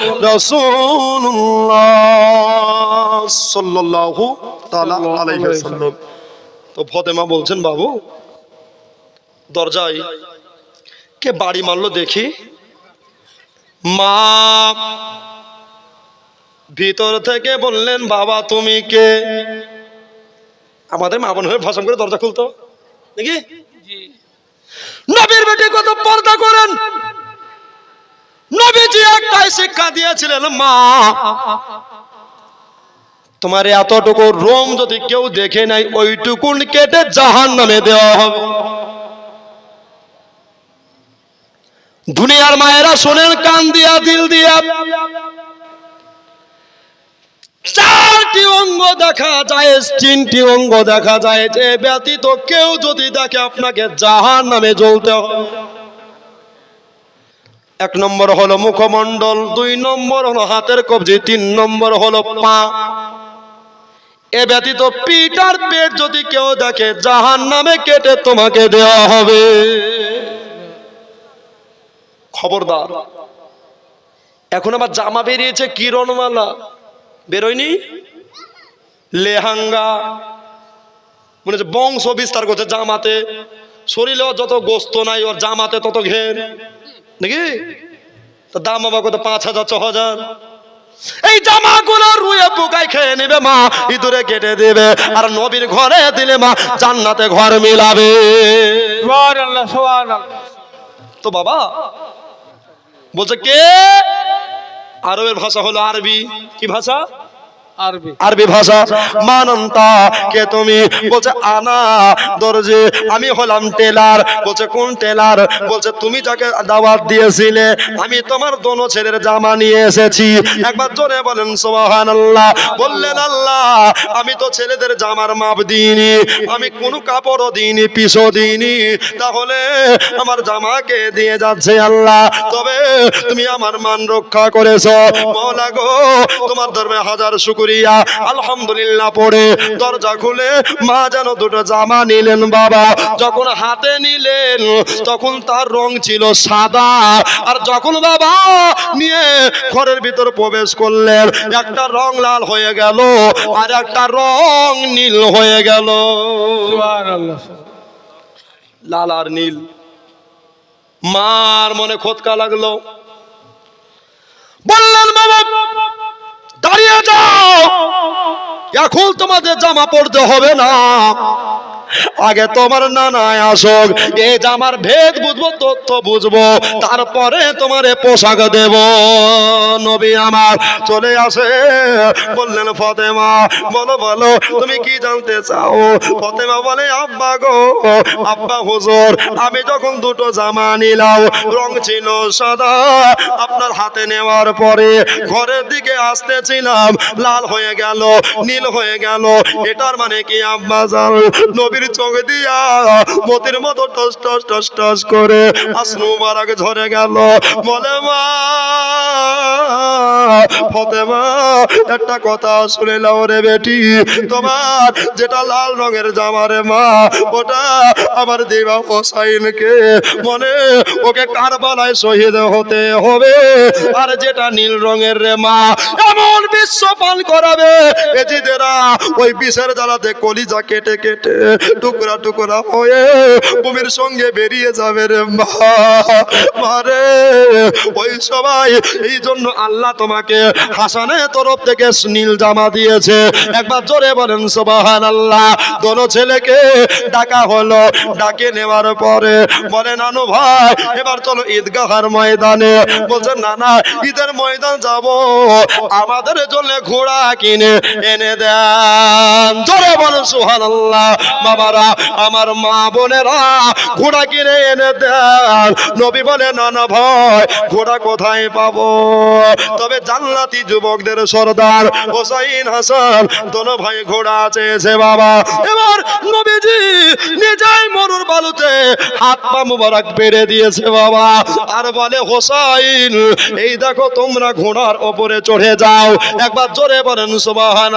রাসূলুল্লাহ সাল্লাল্লাহু তাআলা আলাইহি ওয়াসাল্লাম। তো ফতেমা বলছেন বাবু দরজায় কে বাড়ি মারলো দেখি? মা ভিতর থেকে বললেন বাবা তুমি কে? আমাদের মা বোন হয়ে ভাষণ করে দরজা খুলতো? নাকি? নবীর বেটে কত পর্দা করেন! নবীজি একটাই শিক্ষা দিয়েছিলেন, মা, তোমার এতটুকু রোম যদি কেউ দেখে নাই ওইটুকুন কেটে জাহান নামে দেওয়া হবে। দুনিয়ার মায়েরা শোনেন, কান দিয়া, দিল দিয়া। চারটি অঙ্গ দেখা যায়, তিনটি অঙ্গ দেখা যায়, যে ব্যতীত কেউ যদি দেখে, আপনাকে জাহান নামে জ্বলতে হবে। এক নম্বর হলো মুখমণ্ডল, দুই নম্বর হলো হাতের কবজি, তিন নম্বর হলো পা। এ ব্যতীত পিটার পেট যদি কেউ দেখে জাহান নামে কেটে তোমাকে দেওয়া হবে। খবরদার। এখন আবার জামা বেরিয়েছে কিরণমালা বেরোয়নি? লেহাঙ্গা। মনে হচ্ছে বংশ বিস্তার করছে জামাতে। শরীরেও যত গোস্ত নাই, ওর জামাতে তত ঘের। নাকি? তো দাম বাবা কত? পাঁচ হাজার ছ হাজার। এই জামাগুলো রুয়ে পোকায় খেয়ে নেবে মা ইঁদুরে কেটে দেবে। আর নবীর ঘরে দিলে মা জান্নাতে ঘর মিলাবে। তো বাবা বলছে কে? আরবের ভাষা হলো আরবি। কি ভাষা? আরবি। ভাষা। মানন্তা, কে তুমি? বলছে, আনা, দর্জি। আমি হলাম টেলার। বলছে, কোন টেলার? বলছে, তুমি যাকে দাওয়াত দিয়েছিলে, আমি তোমার দোনো ছেলের জামা নিয়ে এসেছি। একবার জোরে বলেন সোহান আল্লাহ বললেন, আল্লাহ, আমি তো ছেলেদের জামার মাপ দিইনি, আমি কোনো কাপড়ও দিইনি, পিসও দিইনি। তাহলে আমার জামাকে দিয়ে যাচ্ছে, আল্লাহ? তবে তুমি আমার মান রক্ষা করেছ। মৌলা গো, তোমার ধর্মে হাজার শুকুরিয়া আলহামদুলিল্লাহ পড়ে দরজা খুলে মা যেন দুটো জামা নিলেন বাবা। যখন হাতে নিলেন তখন তার রং ছিল সাদা। আর যখন বাবা নিয়ে ঘরের ভিতর প্রবেশ করলেন একটা রং লাল হয়ে গেল আর একটা রং নীল হয়ে গেল। লাল আর নীল। মার মনে খোদকা লাগল। বললেন বাবা দাঁড়িয়ে যাও। এখন তোমাদের জামা পড়তে হবে না। আগে তোমার নানায় আসুক এ জামার ভেদ বুঝব, তথ্য বুঝব, তারপরে তোমারে পোশাক দেব। নবী আমার চলে আসে, বললেন, ফতেমা, বলো বলো, তুমি কি জানতে চাও? ফতেমা বলে, আব্বা গো, আব্বা হুজুর, আমি যখন দুটো জামা নিলাম, রং ছিল সাদা, আপনার হাতে নেওয়ার পরে ঘরের দিকে আসতেছিলাম, লাল হয়ে গেল, নীল হয়ে গেল, এটার মানে কি, আব্বা জান? নবীর চোখ দিয়া মতির মতো টস টস টস টস করে আসনু গেল। বলে মা ফতেমা, একটা কথা রে বেটি, তোমার যেটা লাল রঙের জামা রে মা, ওটা আমার দেবা হোসাইনকে মনে ওকে কারবালায় শহীদ হতে হবে, আর যেটা নীল রঙের রে মা, এমন বিশ্ব পান করাবে। এজিদেরা ওই বিষের জ্বালাতে কলিজা কেটে কেটে টুকরা টুকরা হয়ে ভূমির সঙ্গে বেরিয়ে যাবে রে মা। মারে ওই সবাই, এই জন্য আল্লাহ তোমাকে হাসানের তরফ থেকে নীল জামা দিয়েছে। একবার জোরে বলেন সোবাহান আল্লাহ দোনো ছেলেকে ডাকা হলো। ডাকে নেওয়ার পরে বলে, নানু ভাই, এবার চলো ঈদগাহার ময়দানে। বলছে, না না, ঈদের ময়দান যাব। আমাদের জন্য ঘোড়া কিনে এনে দেন। জোরে বলেন সুহান আল্লাহ বাবারা, আমার মা বোনেরা, ঘোড়া কিনে এনে দেন। নবী বলে, না না ভয় ঘোড়া কোথায় পাবো? তবে জান্নাতি যুবকদের সর্দার হোসাইন হাসান, দোনো ভাই, ঘোড়া চেয়েছে বাবা। এবার নবীজি নিজেই মরুর বালুতে হাত পা মুবারক বেড়ে দিয়েছে বাবা। আর বলে, হোসাইন, এই দেখো তোমরা ঘোড়ার ওপরে চড়ে যাও। একবার জোরে বলেন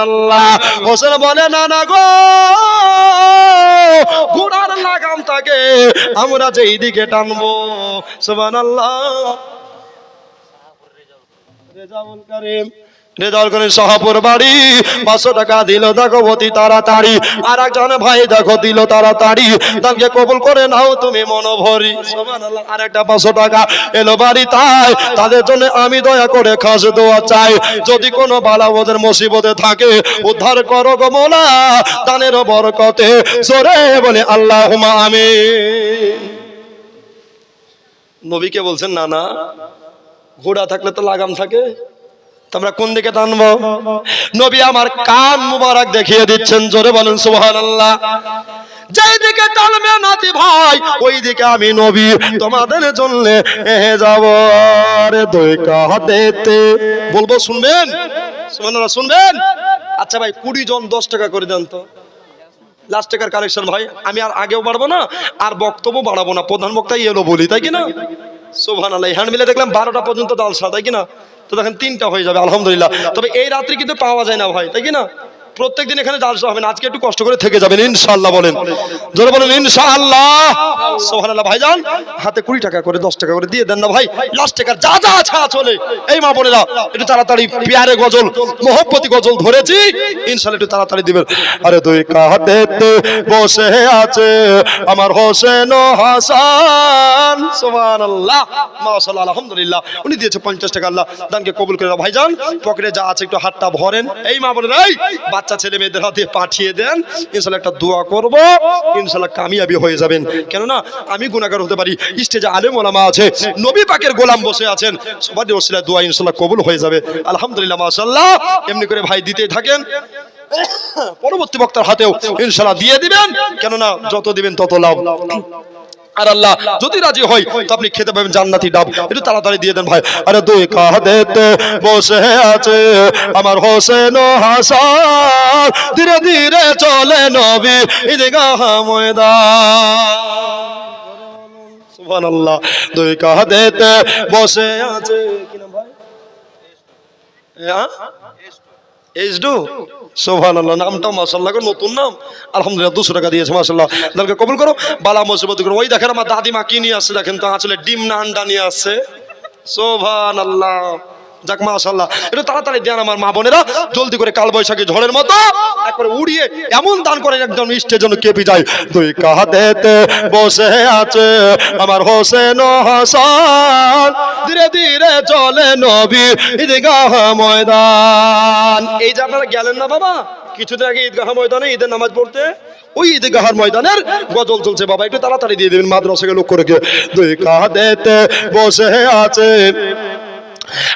আল্লাহ হোসেন বলে, না না গো। ঘোড়ার লাগাম থাকে আমরা যেই দিকে টানবো। সুবহানাল্লাহ। রেজাউল করিম। রেজাউল করিম শাহপুর বাড়ি, পাঁচশো টাকা দিল দেখো অতি তাড়াতাড়ি। আর একজন ভাই দেখো দিল তাড়াতাড়ি। তাকে কবুল করে নাও তুমি মনোভরি। আর একটা পাঁচশো টাকা এলো বাড়ি তাই। তাদের জন্য আমি দয়া করে খাস দোয়া চাই। যদি কোনো বালা ওদের মুসিবতে থাকে, উদ্ধার করো গো মোলা, দানের বরকতে। সরে বলে আল্লাহ আমি নবীকে বলছেন না না ঘোড়া থাকলে তো লাগাম থাকে। তো আমরা কোন দিকে টানবো? নবী আমার কান মুবারক দেখিয়ে দিচ্ছেন, জোরে বলেন, সুবহানাল্লাহ। যেই দিকে টানবে নাতি ভাই ওই দিকে আমি নবী তোমাদের জন্য এ যাব। রে দুই কাহাতেতে বলব, শুনবেন? সুবহানাল্লাহ, শুনবেন? আচ্ছা ভাই, কুড়ি জন দশ টাকা করে দেন তো। লাস্ট টাকার কালেকশন ভাই, আমি আর আগেও বাড়বো না, আর বক্তব্য বাড়াবো না। প্রধান বক্তাই এলো বলি, তাই কি না? সোভান আল্লাহ হ্যান্ড মিলে দেখলাম বারোটা পর্যন্ত ডালসা তাই কি না তো দেখেন তিনটা হয়ে যাবে আলহামদুলিল্লাহ। তবে এই রাত্রি কিন্তু পাওয়া যায় না ভাই তাই কি না প্রত্যেকদিন এখানে জালসা হবে না। আজকে একটু কষ্ট করে থেকে যাবেন, ইনশাআল্লাহ বলেন। জোরে বলেন, ইনশাআল্লাহ। সোহানাল্লাহ ভাইজান। হাতে কুড়ি টাকা করে, দশ টাকা করে দিয়ে দেন না, ভাই। লাস্ট টাকার যা যা আছে চলে এই মা বোনেরা, একটু তাড়াতাড়ি পিয়ারে গজল, মোহব্বতি গজল ধরেছি। ইনশাআল্লাহ একটু তাড়াতাড়ি দিবেন। আরে দুই কাহাতেতে বসে আছে আমার হোসেন হাসান। সুবহানাল্লাহ। মাশাআল্লাহ, আলহামদুলিল্লাহ। উনি দিয়েছে 50 টাকা, আল্লাহ। দানকে কবুল করে ভাইজান। পকেটে যা আছে, একটু হাতটা ভরেন। এই মা বোনেরা বাচ্চা ছেলে মেয়েদের হাতে পাঠিয়ে দেন, ইনশাল্লাহ একটা দোয়া করব, ইনশাল্লাহ কামিয়াবি হয়ে যাবেন। কেননা আমি গুনাহগার হতে পারি, স্টেজে আলেম ওলামা আছে, নবী পাকের গোলাম বসে আছেন, সবার ওসিলা দোয়া ইনশাল্লাহ কবুল হয়ে যাবে। আলহামদুলিল্লাহ, মাশাআল্লাহ, এমনি করে ভাই দিতেই থাকেন। পরবর্তী বক্তার হাতেও ইনশাল্লাহ দিয়ে দিবেন, কেননা যত দিবেন তত লাভ। আর আল্লাহ যদি রাজি হয় তো আপনি খেতে পাবেন জান্নাতি ডাব। একটু তাড়াতাড়ি দিয়ে দেন ভাই। আরে দুই কাঁধেতে বসে আছে আমার হোসেন হাসান। ধীরে ধীরে চলে নবী ঈদগাহ ময়দান। সুবহানাল্লাহ। দুই কাঁধেতে বসে আছে। কি নাম ভাই? সোভান আল্লাহ নামটা মাসাল্লাহ নতুন নাম। আলহামদুলিল্লাহ, দুশো টাকা দিয়েছে মাসাল্লাহ তাদেরকে কবুল করো। বালা মুসিবত করো। ওই দেখেন আমার দাদিমা কি নিয়ে আসছে, দেখেন তো, আসলে ডিম না আন্ডা নিয়ে আসছে। সোভান আল্লাহ যাক মাশাল্লাহ একটু তাড়াতাড়ি দেন আমার মা বোনেরা, জলদি করে কাল বৈশাখী ঝড়ের মতো একবারে উড়িয়ে এমন দান করেন একজন স্টেজ যেন কেঁপে যায়। দুই কাহাতেতে বসে আছে আমার হোসেন হাসান। ধীরে ধীরে চলে নবী ঈদগাহ ময়দান। এই যে আপনারা গেলেন না বাবা? কিছুদিন আগে ঈদগাহ ময়দানে, ঈদের নামাজ পড়তে। ওই ঈদগাহার ময়দানের গজল চলছে বাবা, একটু তাড়াতাড়ি দিয়ে দেবেন, মাদ্রাসাকে লক্ষ্য রেখে। দুই কাহাতেতে বসে আছে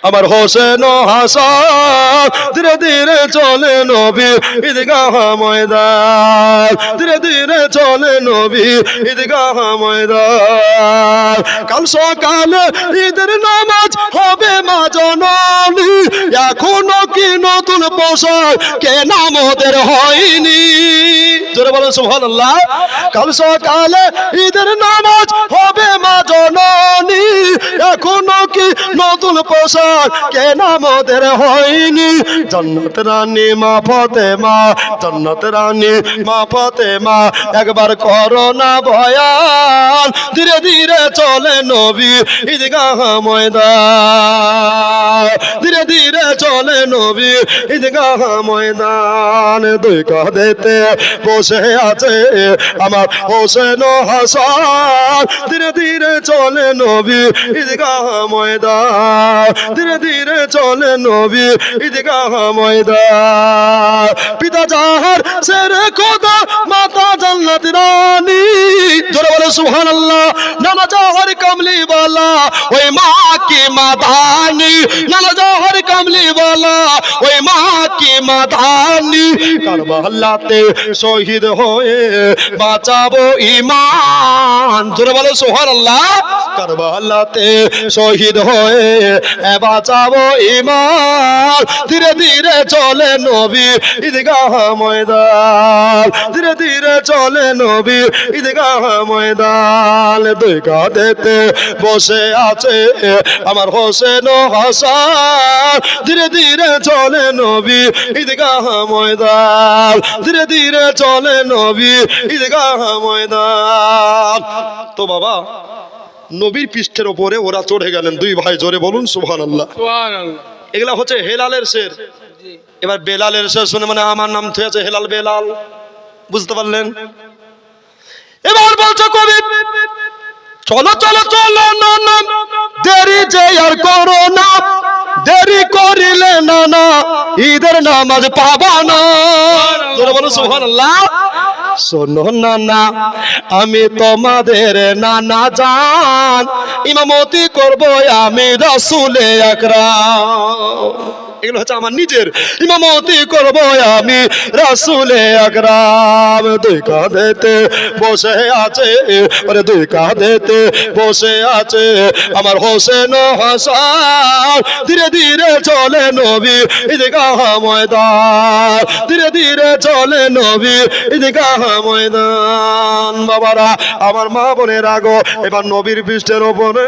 আমার হোসেন হাসান, ধীরে ধীরে চলে নবী, ঈদগাহ ময়দান। ধীরে ধীরে চলে নবী, ঈদগাহ ময়দান। কাল সকালে ঈদের নামাজ হবে মা জননী, এখনও কি নতুন পোশাক কে নাম ওদের হয়নি জোরে কাল সকালে ঈদের নামাজ হবে মা জননী। এখনও কি নতুন পোশাক কে নাম ওদের হয়নি। জন্নত রানী মা ফতে মা জন্নত রানী মা ফতে মা একবার করোনা ভয়াল ধীরে ধীরে চলে নবী ঈদগাহ ময়দান। ধীরে ধীরে চলে নবী ঈদগাহ ময়দান দুই কাঁধেতে বসে আছে আমার হোসেন হাসান। ধীরে ধীরে চলে নবী ঈদগাহ ময়দান। ধীরে ধীরে চলে নবী ঈদগাহ ময়দান। পিতা জাহার সেরে খোদা, মাতা জান্নাত রানী। জোরে বলে, সুবহানাল্লাহ। নানা জাহার কামলি वाला ওই মা কি মাদানি। নানা জাহার কামলি ওই মা কি মাদানি কারবালাতে শহীদ হয়ে বাঁচাবো ঈমান। জোরে বলে, সুবহানাল্লাহ। কারবালাতে শহীদ হয়ে বাঁচাবো ঈমান। ধীরে ধীরে চলে নবী ঈদগাহ ময়দান। ধীরে ধীরে চলে নবী ঈদগাহ ময়দান। দুই কাঁধেতে বসে আছে আমার হোসেন হাসান। ধীরে ধীরে চলে নবী ঈদগাহ ময়দান। ধীরে ধীরে চলে নবী ঈদগাহ ময়দান। তো বাবা নবীর পৃষ্ঠের ওপরে ওরা চড়ে গেলেন। দুই ভাই জোরে বলুন সুবহানাল্লাহ। সুবহানাল্লাহ। এগুলা হচ্ছে হেলালের শের। এবার বেলালের শের শুনে মানে আমার নাম থুয়েছে হেলাল বেলাল। বুঝতে পারলেন? এবার বলছো কবি চলো চলো চলো না না। দেরি যে আর করো না। দেরি করিলে না না ঈদের নামাজ পাবা না। বলো সুবহানাল্লাহ। শোনো না না আমি তোমাদের নানা জান। ইমামতি করব আমি রসুলে আকরাম। এগুলো হচ্ছে আমার নিজের। ইমামতি করব আমি রসুলে আকরাম। দুই কাঁধেতে বসে আছে, ওরে দুই কাঁধেতে বসে আছে আমার হোসেন হাসান। ধীরে ধীরে চলে নবী, ঈদগাহ ময়দান। ধীরে ধীরে চলে নবী, ঈদগাহ ময়দান। বাবারা, আমার মা বোনের আগো এবার নবীর পৃষ্ঠের ওপরে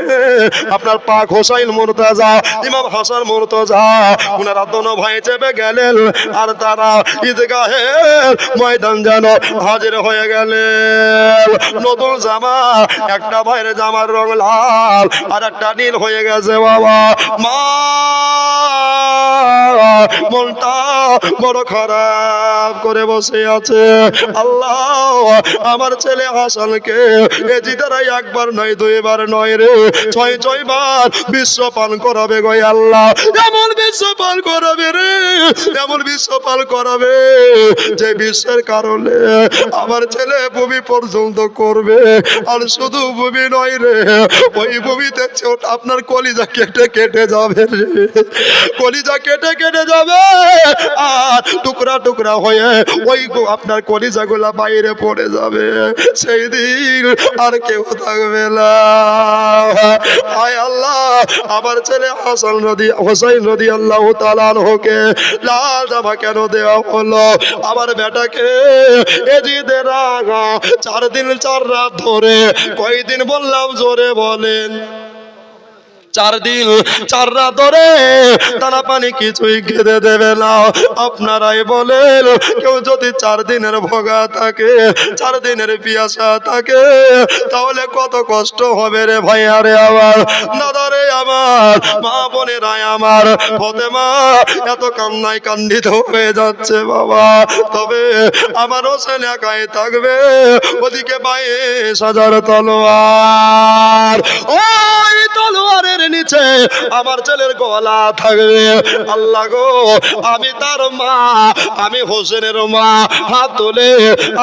আপনার পাক হোসাইন মুরতাজা, ইমাম হাসান মুরতাজা ওনারা দোনো ভাই চেপে গেলেন, আর তারা ঈদগাহের ময়দান যেন হাজির হয়ে গেলেন। নতুন জামা, একটা ভাইয়ের জামার রং লাল, আর একটা নীল হয়ে গেছে, বাবা। মা মনটা বড় খারাপ করে বসে আছে। আল্লাহ, আমার ছেলে হাসানকে এ জিদারাই একবার নয়, দুইবার নয় রে। ছয় ছয় বার বিশ্ব পান করাবে গো আল্লাহ। এমন বিশ্ব পান করাবে রে, এমন বিশ্ব পান করাবে যে বিশ্বের কারণে আমার ছেলে ভূমি পর্যন্ত করবে। আর শুধু ভূমি নয় রে, ওই ভূমিতে আপনার কলিজা কেটে কেটে যাবে রে। কলিজা কেটে কেটে যাবে। আর টুকরা টুকরা হয়ে ওই আপনার কলিজাগুলা বাইরে পড়ে যাবে। সেই দিন আর কেউ থাকবে না। আয় আল্লাহ, আমার ছেলে হাসান নদী হোসাইন নদী আল্লাহ তালান হোকে লাল জামা কেন দেওয়া হলো? আমার বেটাকে এজিদের আগা চার দিন চার রাত ধরে কয়দিন বললাম, জোরে বলেন। চার দিন, চার রাত ধরে টানা পানি কিছুই খেতে দেবে না। আপনারাই বলেন, কেউ যদি চার দিনের ভোগা থাকে, চার দিনের পিয়াসা থাকে, তাহলে কত কষ্ট হবে রে ভাই আরে আমার। দাদারে আমার, মা বোনেরাই আমার হতে মা এত কান্নায় কান্দিত হয়ে যাচ্ছে বাবা। তবে আমার হোসেন একাই থাকবে, ওদিকে বাইশ হাজার তলোয়ার। ওই তলোয়ারের নিচে, আমার ছেলের গলা থাকবে। আল্লাহ গো, আমি তার মা, আমি হোসেনের মা। হাত তুলে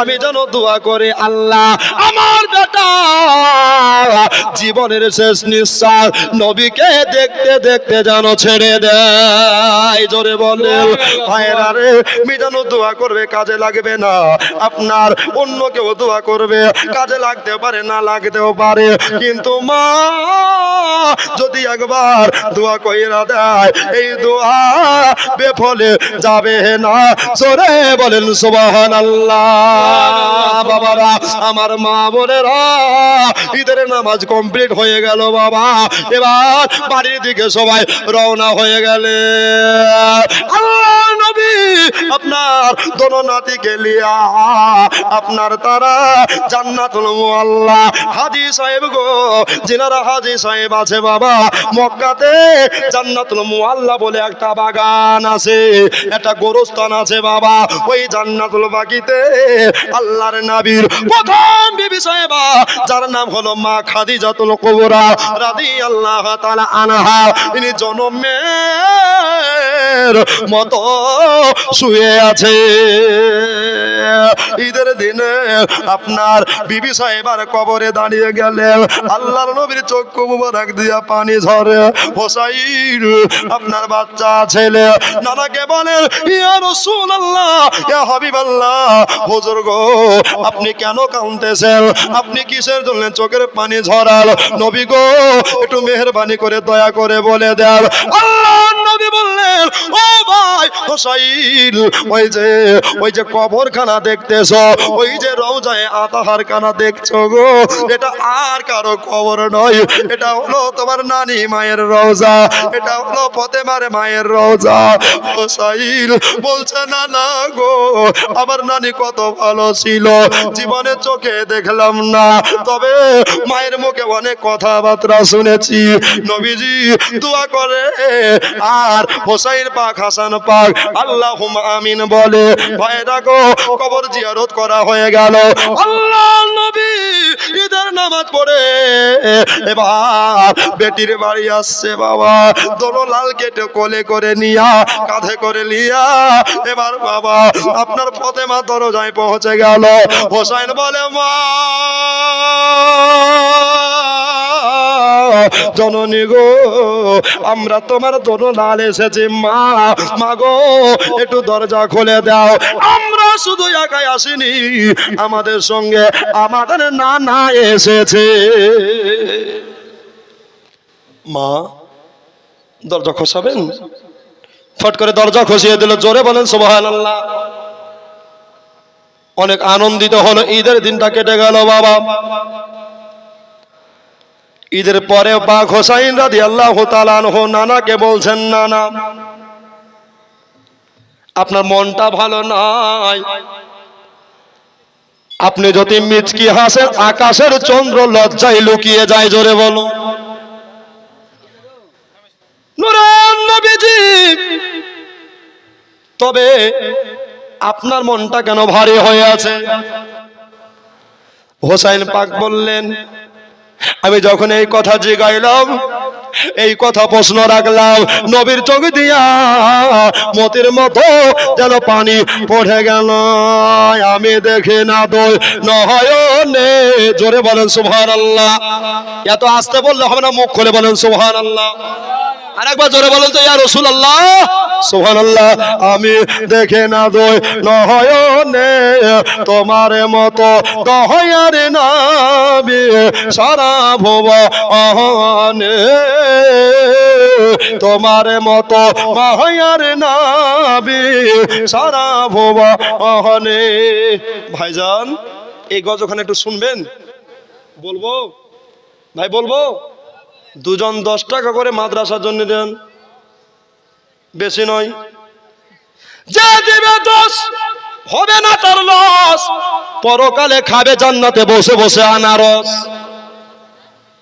আমি যেন দোয়া করে আল্লাহ, আমার জীবনের শেষ নিঃশ্বাস নবীকে দেখতে দেখতে যেন ছেড়ে দেয়। জোরে বলেন ভাইরা মিজানো দোয়া করবে, কাজে লাগবে না। আপনার অন্য কেউ দোয়া করবে, কাজে লাগতে পারে না, লাগতেও পারে। কিন্তু মা, যদি একবার দোয়া কইরা দেয়, এই দোয়া বেফলে যাবে না। জোরে বলেন সুবাহান আল্লাহ বাবারা, আমার মা বোনেরা, ঈদের নামাজ কমপ্লিট হয়ে গেল বাবা। এবার বাড়ির দিকে সবাই রওনা হয়ে গেলে। আল্লাহ আপনার দোনো নাতিকে লিয়া আপনার তারা জান্নাতুল মুআল্লা। হাজি সাহেব গো, যিনারা হাজি সাহেব আছে বাবা, মক্কাতে জান্নাতুল মুআল্লা বলে একটা বাগান আছে, একটা গোরস্থান আছে বাবা। ওই জান্নাতুল বাগিতে আল্লাহর নবীর প্রথম বিবি সাহেবা, যার নাম হলো মা কুবরা রাদিয়াল্লাহু তাআলা আনহা। শুয়ে আছে। ঈদের দিনে আপনার বিবি সাহেবার কবরে দাঁড়িয়ে গেলেন। আল্লাহর নবীর চক্ষু মুবারক দিয়া পানি ঝরে। হোসাইন, আপনার বাচ্চা, ছেলে, নানাকে বলেন, ইয়া রাসূলুল্লাহ, ইয়া হাবিবাল্লাহ, হুজুর গো, আপনি কেন কাঁদতেছেন? আপনি কিসের জন্য চোখের পানি ঝরাল নবী গো একটু মেহরবানি করে দয়া করে বলে দেন আল্লাহ নবী বললেন, ও ভাই হোসাইল ওই যে ওই যে কবরখানা দেখতেছ, ওই যে দেখছ গো, এটা আর কারও কবর নয়, এটা হলো তোমার নানি মায়ের এটা হলো ফতেমার মায়ের হোসাইল বলছে, না না গো, আমার নানি কত ভালো ছিল, জীবনে চোখে দেখলাম না, তবে মায়ের মুখে অনেক কথাবার্তা শুনেছি, নবীজি দোয়া করে, আর হোসাইন পাক, হাসান পাক আল্লাহ আমিন বলে। ভাইরা গো কবর জিয়ারত করা হয়ে গেল। আল্লাহ নবী ঈদের নামাজ পড়ে। এবার বেটির বাড়ি আসছে বাবা। দোনো লাল কেটে কোলে করে নিয়া, কাঁধে করে নিয়া, এবার বাবা, আপনার ফতেমা দরজায় পৌঁছে গেল। হোসাইন বলে, মা! জননী গো, আমরা তোমার দোনো লাল এসেছি, মা। মা গো, একটু দরজা খুলে দাও। আমরা শুধু একাই আসিনি, আমাদের সঙ্গে আমাদের নানা এসেছে। মা, দরজা খসাবেন? ফট করে দরজা খসিয়ে দিল, জোরে বলেন আল্লাহ অনেক আনন্দিত হলো, ঈদের দিনটা কেটে গেল, বাবা। ঈদের পরে বাঘ হোসাইন রাদি আল্লাহ তালানহ নানাকে বলছেন, নানা, আপনার মনটা ভালো নাই। আপনি যদি মিচকি হাসেন আকাশের চন্দ্র লজ্জায় লুকিয়ে যায়, জোরে বলো। তবে আপনার মনটা কেন ভারী হয়ে আছে? হোসাইন পাক বললেন আমি যখন এই কথা জিগাইলাম, এই কথা প্রশ্ন রাখলাম, নবীর চোখ দিয়া মতির মতো যেন পানি পড়ে গেল। আমি দেখে না দোল, নয়নে জোরে বলেন সুভান আল্লাহ এত আসতে বললে হবে না, মুখ খুলে বলেন সুভান আল্লাহ আরেকবার জোরে বলেন তো, ইয়া রসুল আল্লাহ সোহান আল্লাহ আমি দেখে না দই নহয়নে তোমার মতো দহয়ার নাবি সারা ভুব অহনে তোমার মতো মহয়ার নাবি সারা ভুব অহনে ভাইজান, এই গজ ওখানে একটু শুনবেন? বলব? ভাই বলব? দুজন দশ টাকা করে মাদ্রাসার জন্য দেন। বেশি নয়। যে দিবে দোষ, হবে না তার লস। পরকালে খাবে জান্নাতে বসে বসে আনারস।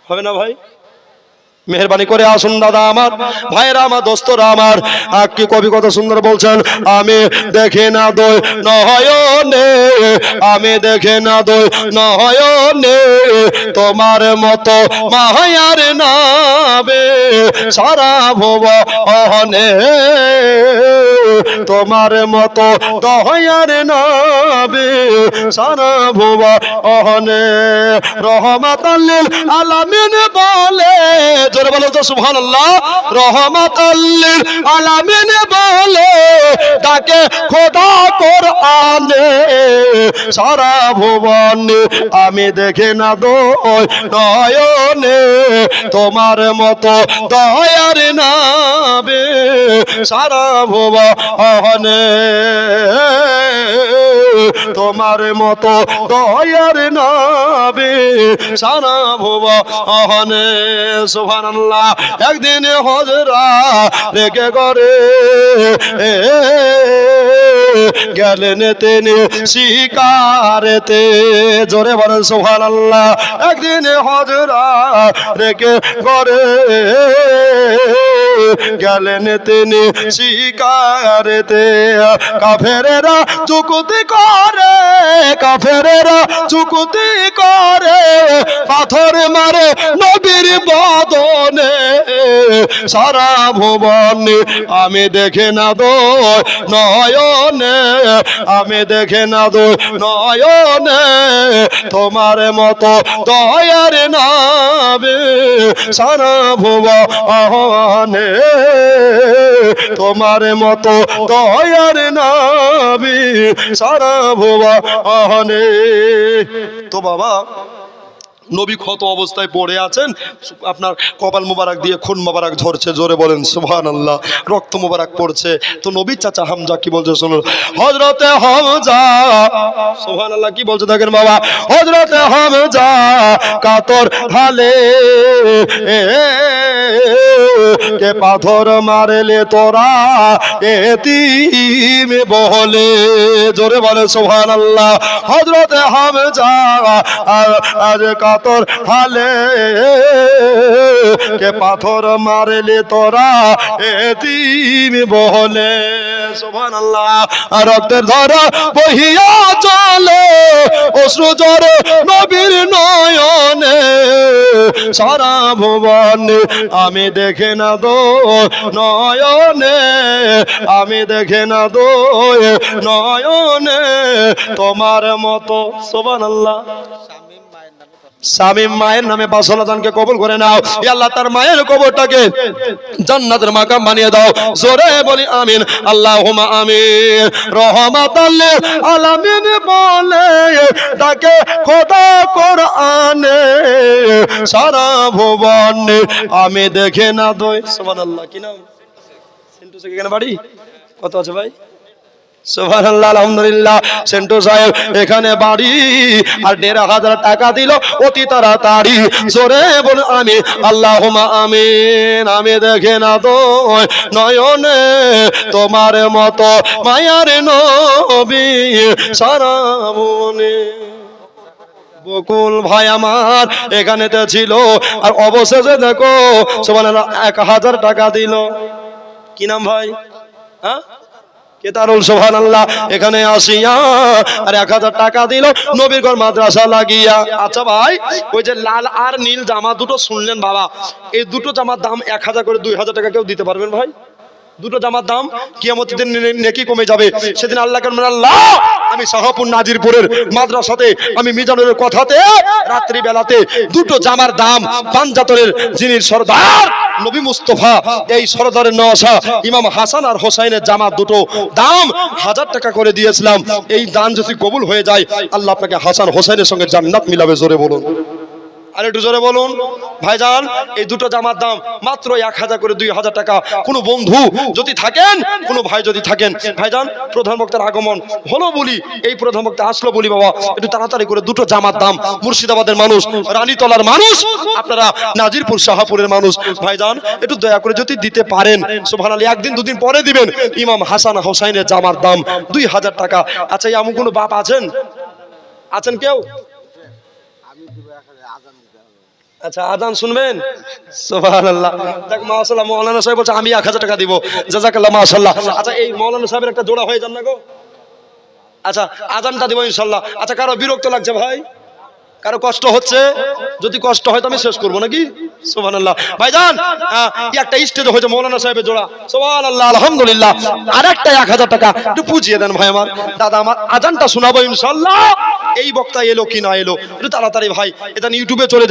হবে না ভাই? মেহরবানি করে আসুন, দাদা আমার ভাইরা আমার, দোস্তরা আমার। আর কি কবি কত সুন্দর বলছেন, আমি দেখে না দই নহয়নে আমি দেখে না দই নহয়নে তোমার মতো মাহায়ার নাবে সারা ভুব অহনে, তোমার মতো দহয়ার নাবে সারা ভুব অহনে। রহমাত আলামিন বলে জোরে বলো তো, সুবহানাল্লাহ। রহমাত আলামিন বলে, তাকে খোদা কোরআনে, সারা ভুবনে আমি দেখে না দোয়, নয়নে তোমার মতো দয়ার নাবে সারা ভুবনে তোমার মতো দয়ার নাবে সারা ভুবনে সুবহানাল্লাহ একদিন হজরা রেখে করে গেলেন তিনি শিকারেতে। জোরে বলেন সোহান আল্লাহ। একদিন হজরা রেখে করে গেলেন তিনি শিকারেতে। কাফেরেরা চুকুতি করে, কাফেরেরা চুকুতি করে। পাথর মারে নবীর বদনে। সারা ভুবনে আমি দেখে না দো নয়নে। আমি দেখে না দো নয়নে। তোমার মতো দয়ার নাবে সারা ভুবনে তোমার মতো দয়ার নাবি সারা ভুবনে তো বাবা নবী ক্ষত অবস্থায় পড়ে আছেন। আপনার কপাল মোবারক দিয়ে খুন মোবারক ঝরছে জোরে বলেন সুবহান আল্লাহ রক্ত মোবারক পড়ছে। তো নবীর চাচা হামজা কি বলছে শুনুন। হজরতে হামজা সুবহান আল্লাহ কি বলছে দেখেন বাবা। হজরতে হামজা কাতর ঢালে কে পাথর মারলে তোরা এতিম বলে জোরে বলে সোহান আল্লাহ হজরতে হামজা, আর আজ কাতর হালে কে পাথর মারলে তোরা এতিম বলে সোহান আল্লাহ রক্তের ধরা বহিয়া চলে। অশ্রু জরে নবীর নয়নে। সারা ভুবনে আমি দেখে না দো নয়নে। আমি দেখে না দো নয়নে। তোমার মতো সোবান আল্লাহ স্বামী মায়ের নামে বাসলাদানকে কবুল করে নাও। আল্লাহ, তার মায়ের কবরটাকে জান্নাতের মাকাম বানিয়ে দাও। জোরে বলি আমিন, আল্লাহুম্মা আমিন। রহমাত আলামিন বলে, তাকে খোদা কোরআনে, সারা ভুবনে। আমি দেখে না দই, সুবহানাল্লাহ। কি নাম? সিন্টু থেকে কেন বাড়ি? কত আছে ভাই? সাহেব, এখানে বাড়ি। আর দেড় হাজার টাকা দিল অতি তাড়াতাড়ি। আমি আমি দেখে না তো তোমার মতো মায়ার নবী বকুল ভাই আমার, এখানেতে ছিল। আর অবশেষে দেখো সবাই এক হাজার টাকা দিল। কি নাম ভাই? হ্যাঁ? কেতারুল সোহান আল্লাহ এখানে আসিয়া আর এক হাজার টাকা দিল, নবীর মাদ্রাসা লাগিয়া। আচ্ছা ভাই, ওই যে লাল আর নীল জামা দুটো শুনলেন বাবা। এই দুটো জামার দাম এক হাজার করে দুই হাজার টাকা কেউ দিতে পারবেন ভাই? দুটো জামার দাম কিয়ামতের দিন নেকি কমে যাবে। সেদিন আল্লাহ কেন আল্লাহ, আমি শাহপুর নাজিরপুরের মাদ্রাসাতে, আমি মিজানুরের কথাতে রাত্রি বেলাতে দুটো জামার দাম পাঞ্জাতরের যিনি সর্দার নবী মুস্তফা, এই সরদারের নওয়াসা ইমাম হাসান আর হোসাইনের জামা দুটো দাম হাজার টাকা করে দিয়েছিলাম। এই দান যদি কবুল হয়ে যায়, আল্লাহ আপনাকে হাসান হোসাইনের সঙ্গে জান্নাত মিলাবে, জোরে বলুন। আর একটু জোরে বলুন। ভাইজান, এই দুটো জামার দাম মাত্র এক হাজার করে দুই হাজার টাকা। কোনো বন্ধু যদি থাকেন, কোনো ভাই যদি থাকেন, ভাইজান, প্রধান বক্তার আগমন হলো বলি, এই প্রধান বক্তা আসলো বলি বাবা, একটু তাড়াতাড়ি করে দুটো জামার দাম, মুর্শিদাবাদের মানুষ, রানীতলার মানুষ, আপনারা নাজিরপুর, শাহাপুরের মানুষ, ভাইজান, একটু দয়া করে যদি দিতে পারেন সোভান আলী একদিন দুদিন পরে দিবেন, ইমাম হাসান হোসাইনের জামার দাম দুই হাজার টাকা। আচ্ছা এমন কোনো বাপ আছেন? আছেন কেউ? আচ্ছা আদান শুনবেন? দেখ মাশাআল্লাহ মাওলানা সাহেব বলছে আমি 1000 টাকা দিব। জাযাকাল্লাহ মাশাআল্লাহ। আচ্ছা এই মৌলানা সাহেবের একটা জোড়া হয়ে যান না গো? আচ্ছা আজানটা দিব ইনশাআল্লাহ। আচ্ছা কারও বিরক্ত লাগছে ভাই? কারও কষ্ট হচ্ছে? যদি কষ্ট হয় তো আমি শেষ করব নাকি? সুবহানাল্লাহ। ভাইজান আহ, এই একটা স্টেজে হয়েছে মৌলানা সাহেবের জোড়া। সুবহানাল্লাহ আলহামদুলিল্লাহ। আর একটা এক হাজার টাকা। একটু পুজিয়ে দেন ভাই আমার। দাদা আমার আজানটা শোনাবো ইনশাআল্লাহ। এই বক্তা এলো কি না এলো? একটু তাড়াতাড়ি ভাই এটা ইউটিউবে চলে